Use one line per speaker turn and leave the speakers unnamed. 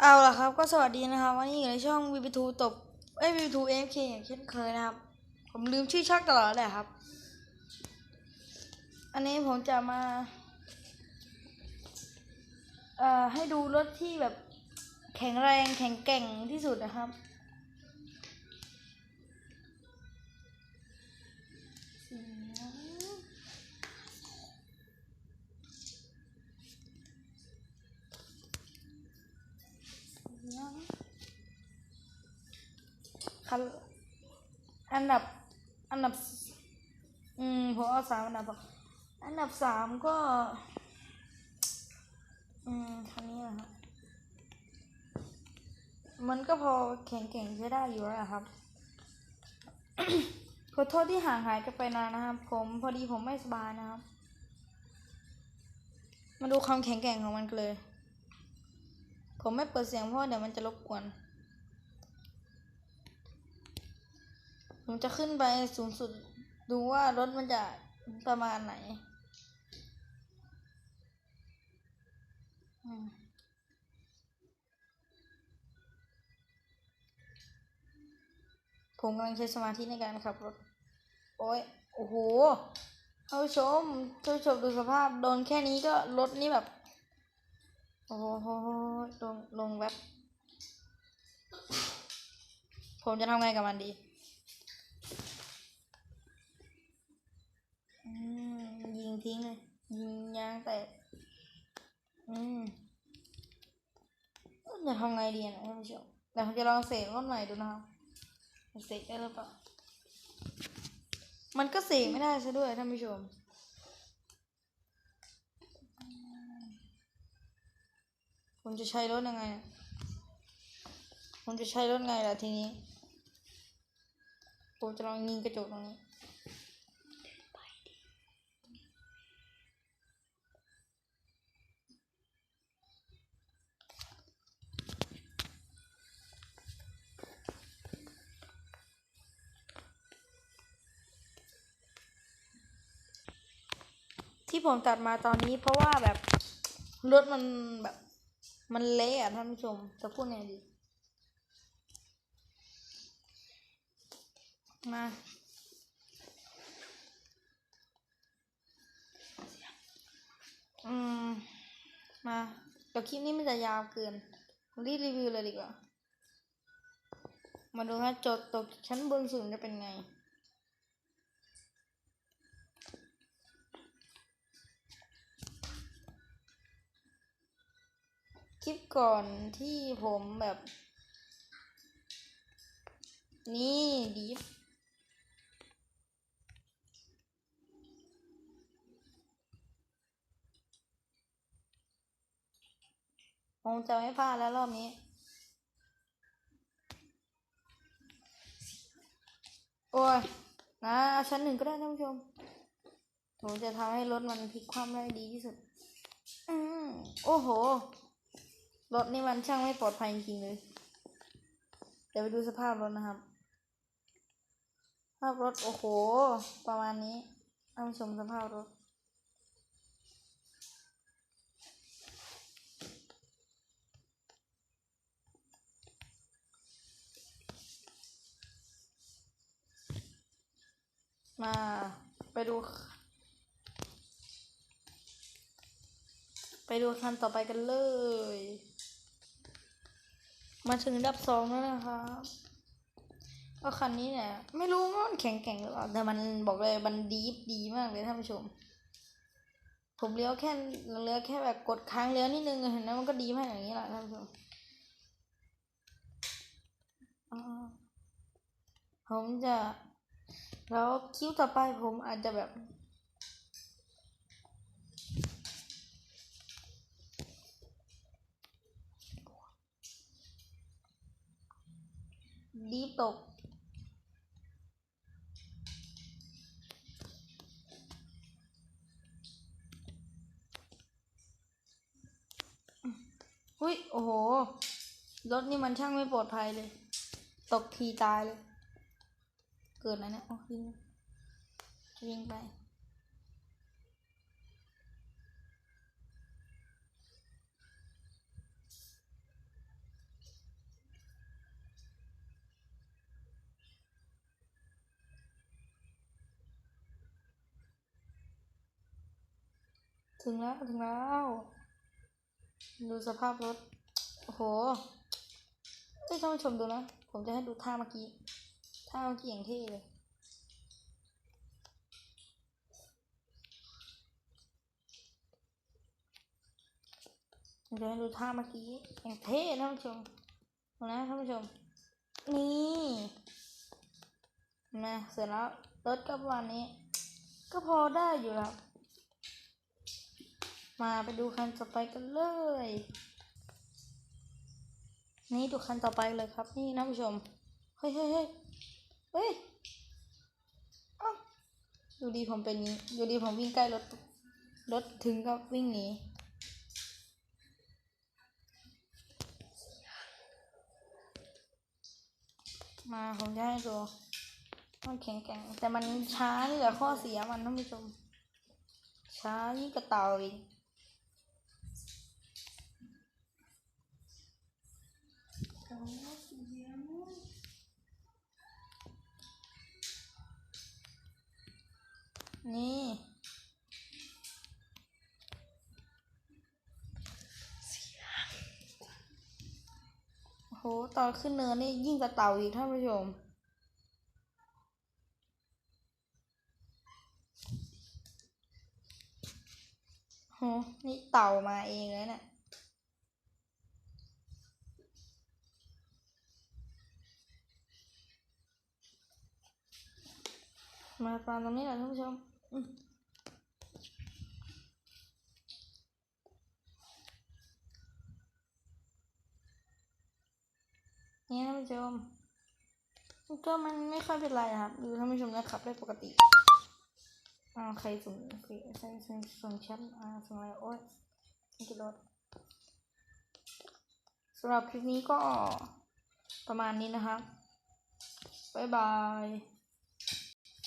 เอาล่ะครับก็สวัสดีนะครับ วันนี้อยู่ในช่องวีบีทูตบเอ้ยวี b ทูเอฟเคอย่างเช่นเคยนะครับ ผมลืมชื่อช่องตลอดเลยครับ อันนี้ผมจะมาเอ่อให้ดูรถที่แบบแข็งแรงแข็งแกร่งที่สุดนะครับ คันอันดับอันดับ อืมผมเอาสามอันดับอันดับสามก็ อืมคันนี้นะครับมันก็พอแข็งแข่งใช้ได้อยู่แล้วครับขอโทษที่ห่างหายกันไปนานนะครับ ผมพอดีผมไม่สบายนะครับ มาดูความแข็งแกร่งของมันกันเลย ผมไม่เปิดเสียงเพราะเดี๋ยวมันจะรบกวน ผมจะขึ้นไปสูงสุดดูว่ารถมันจะประมาณไหนผมกำลังใช้สมาธิในการขับรถ โอ้ย โอ้โหท่านผู้ชมท่านผู้ชมดูสภาพ โดนแค่นี้ก็รถนี่แบบ โอ้โหลงลงแบบ ผมจะทำไงกับมันดี อืม ยิงทิ้งเลย ยิงยางแตกอืมจะทำไงดีนะท่านผู้ชมเดี๋ยวผมจะลองเสกรถใหม่ดูนะครับเสกได้หรือเปล่า มันก็เสกไม่ได้ซะด้วยท่านผู้ชมผมจะใช้รถยังไงอะผมจะใช้รถไงล่ะทีนี้ผมจะลองยิงกระจกตรงนี้ ผมตัดมาตอนนี้ เพราะว่าแบบรถมันแบบ มันเละอะท่านผู้ชมจะพูดไงดีมาอืม มาเดี๋ยวคลิปนี้มันจะยาวเกินรีบรีวิวเลยดีกว่า มาดูว่าจดตกชั้นบนสุดจะเป็นไง คลิปก่อนที่ผมแบบ นี่ดีฟผมจะไม่พลาดแล้วรอบนี้ โอ้ยนะชั้นหนึ่งก็ได้ท่านผู้ชม ผมจะทำให้รถมันพลิกคว่ำได้ดีที่สุด อืมโอ้โห รถนี่มันช่างไม่ปลอดภัยจริงเลย เดี๋ยวไปดูสภาพรถนะครับ ภาพรถโอ้โห ประมาณนี้ท่าชมสภาพรถ มาไปดู ไปดูคันต่อไปกันเลย มาถึงดับสองแล้วนะครับก็คันนี้เนี่ยไม่รู้ว่ามันแข็งแกร่งหรือเปล่าแต่มันบอกเลยมันดีฟดีมากเลยท่านผู้ชม ผมเลี้ยวแค่เลี้ยวแค่แบบกดค้างเลี้ยวนิดนึงเห็นไหมมันก็ดีมากอย่างนี้แหละท่านผู้ชมผมจะแล้วคลิปต่อไปผมอาจจะแบบ ดีตกอุ้ย โอ้โห รถนี่มันช่างไม่ปลอดภัยเลย ตกทีตายเลย เกิดอะไรเนี่ยโอ้ยิงยิงไป ถึงแล้ว ถึงแล้ว ดูสภาพรถ โอ้โหเอ้ท่านผู้ชมดูนะ ผมจะให้ดูท่าเมื่อกี้ ท่าเมื่อกี้อย่างเท่เลย ผมจะให้ดูท่าเมื่อกี้อย่างเท่ท่านผู้ชมนะท่านผู้ชม นี่เห็นะเสร็จแล้วรถก็ประมาณนี้ ก็พอได้อยู่แล้ว มาไปดูคันต่อไปกันเลย นี่ดูคันต่อไปเลยครับ นี่นะผู้ชม เฮ้ยเฮ้ยเฮ้ยเฮ้ยอยู่ดีผมเป็นนี้อยู่ดีผมวิ่งใกล้รถรถถึงกับวิ่งหนีมาผมจะให้ดูมันแข็งแกร่งแต่มันช้านี่แหละข้อเสียมันท่านผู้ชมช้ายิ่งกระเต่าอีก หตอนขึ้นเนินนี่ยิ่งกระเต่าอีกท่านผู้ชม โห นี่เต่ามาเองเลยเนี่ยมาตามตรงนี้แหละท่านผู้ชมอืมนี่ท่าน ผู้ชมก็มันไม่ค่อยเป็นไรครับดูท่านผู้ชมนะครับได้ปกติอ่าใครส่งใครส่งส่งแชทอ่าส่งอะไรโอ๊ยไม่กี่รถสำหรับคลิปนี้ก็ประมาณนี้นะครับบ๊ายบาย